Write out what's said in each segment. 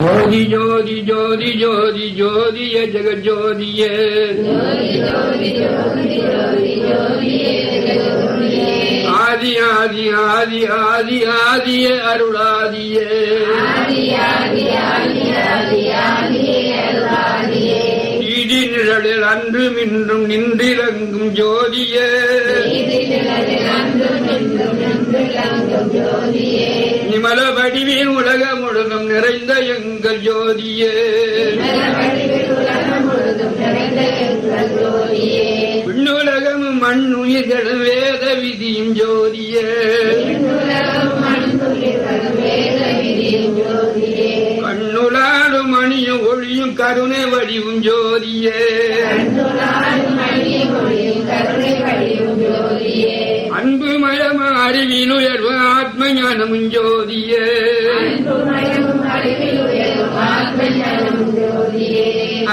ஜோதி ஜோதி ஜோதி ஜோதி ஜோதிய ஜெகஜோதியே ஆதி ஆதி ஆதி ஆதி ஆதிய அருளாதியே. இடி நிழலில் அன்றும் இன்றும் நின்றிறங்கும் ஜோதியே. வடிவில் உலகம் முழுதும் நிறைந்த எங்கள் ஜோதியே. விண்ணுலகமும் மண் உயிர்களும் வேத விதியும் ஜோதியே. கண்ணுலாடும் மணியும் ஒளியும் கருணை வடிவும் ஜோதியே. மயம் ஆத்ம ஞானமும் ஜோதியே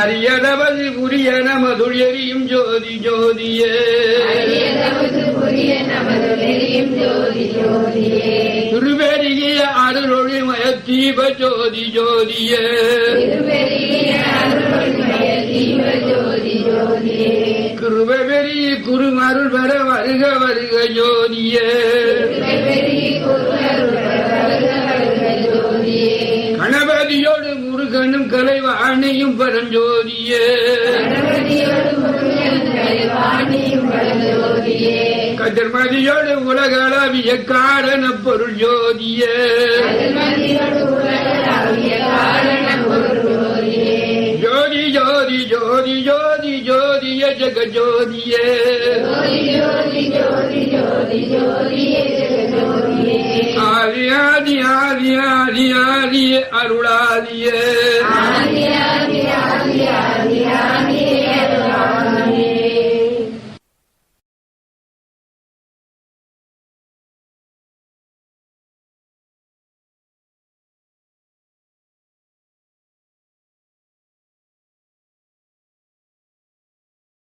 அரியதவது புரிய நமதுள் எரியும் ஜோதி ஜோதியே. திருவெருகிய அருளொளி மய தீப ஜோதி ஜோதியே. கிருபெரிய குருமருள் வர வருக வருக ஜோதியே. கணபதியோடு முருகனும் கலைவாணியும் பரஞ்சோதியே கதிர்மதியோடு உலகளவிய காரண பொருள் ஜோதியே. ஜோதி ஜோதி ஜோதிய ஜெக ஜோதியே ஆதி ஆதி ஆதி ஆதி ஆதி அருளாதியே.